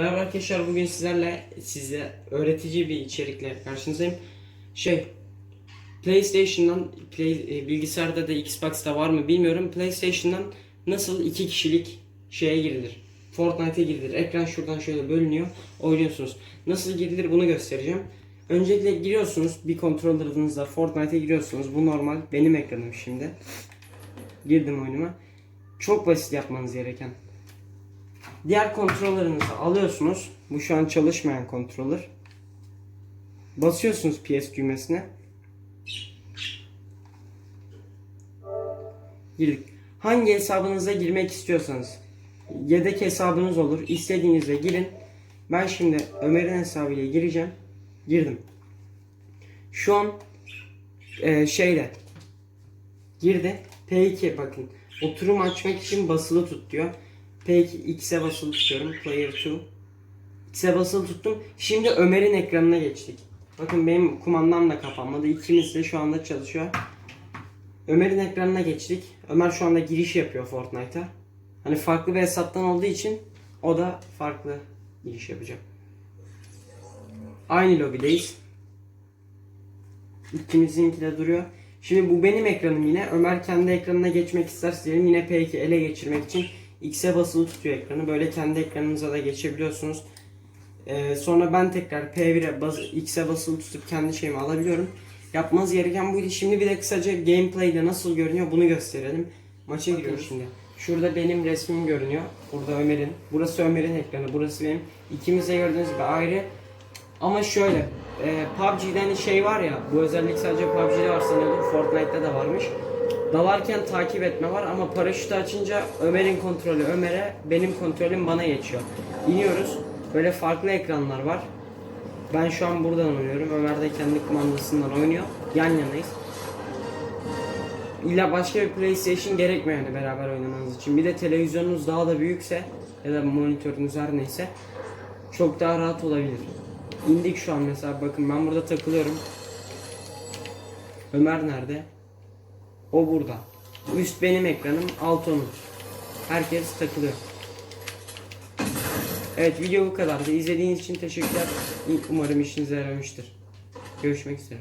Merhaba arkadaşlar bugün sizlerle size öğretici bir içerikle karşınızdayım. Şey PlayStation'dan Play, e, bilgisayarda da Xbox'ta var mı bilmiyorum. PlayStation'dan nasıl iki kişilik şeye girilir? Fortnite'e girilir. Ekran şuradan şöyle bölünüyor. Oynuyorsunuz. Nasıl girilir bunu göstereceğim. Öncelikle giriyorsunuz. Bir controller'ınızla Fortnite'e giriyorsunuz. Bu normal. Benim ekranım şimdi. Girdim oyunuma. Çok basit yapmanız gereken. Diğer kontrollerinizi alıyorsunuz. Bu şu an çalışmayan kontroller. Basıyorsunuz PS düğmesine. Girdik. Hangi hesabınıza girmek istiyorsanız yedek hesabınız olur. İstediğinizde girin. Ben şimdi Ömer'in hesabıyla gireceğim. Girdim. Şu an e, şeyle girdi. P2 bakın. Oturum açmak için basılı tut diyor. P2 X'e basılı tutuyorum. Player 2. X'e basılı tuttum. Şimdi Ömer'in ekranına geçtik. Bakın benim kumandam da kapanmadı. İkimiz de şu anda çalışıyor. Ömer'in ekranına geçtik. Ömer şu anda giriş yapıyor Fortnite'a. Hani farklı bir hesaptan olduğu için o da farklı giriş yapacak. Aynı lobideyiz. İkimizinki de duruyor. Şimdi bu benim ekranım yine. Ömer kendi ekranına geçmek isterse yine P2 ele geçirmek için X'e basılı tutuyor ekranı. Böyle kendi ekranınıza da geçebiliyorsunuz. Ee, sonra ben tekrar P1'e bas X'e basılı tutup kendi şeyimi alabiliyorum. Yapmanız gereken buydu. Şimdi bir de kısaca gameplay'de nasıl görünüyor bunu gösterelim. Maça giriyoruz şimdi. Şurada benim resmim görünüyor. Burada Ömer'in. Burası Ömer'in ekranı. Burası benim. İkimiz de gördüğünüz gibi ayrı. Ama şöyle, e, PUBG'de hani şey var ya, bu özellik sadece PUBG'de var sanıyordum, Fortnite'da da varmış. Dalarken takip etme var ama paraşütü açınca Ömer'in kontrolü Ömer'e, benim kontrolüm bana geçiyor. İniyoruz, böyle farklı ekranlar var. Ben şu an buradan oynuyorum, Ömer de kendi kumandasından oynuyor. Yan yanayız. İlla başka bir PlayStation gerekmiyor yani beraber oynamanız için. Bir de televizyonunuz daha da büyükse ya da monitörünüz her neyse çok daha rahat olabilir. İndik şu an mesela bakın ben burada takılıyorum. Ömer nerede? O burada. Üst benim ekranım, alt onun. Herkes takılıyor. Evet video bu kadardı. İzlediğiniz için teşekkürler. Umarım işinize yaramıştır. Görüşmek üzere.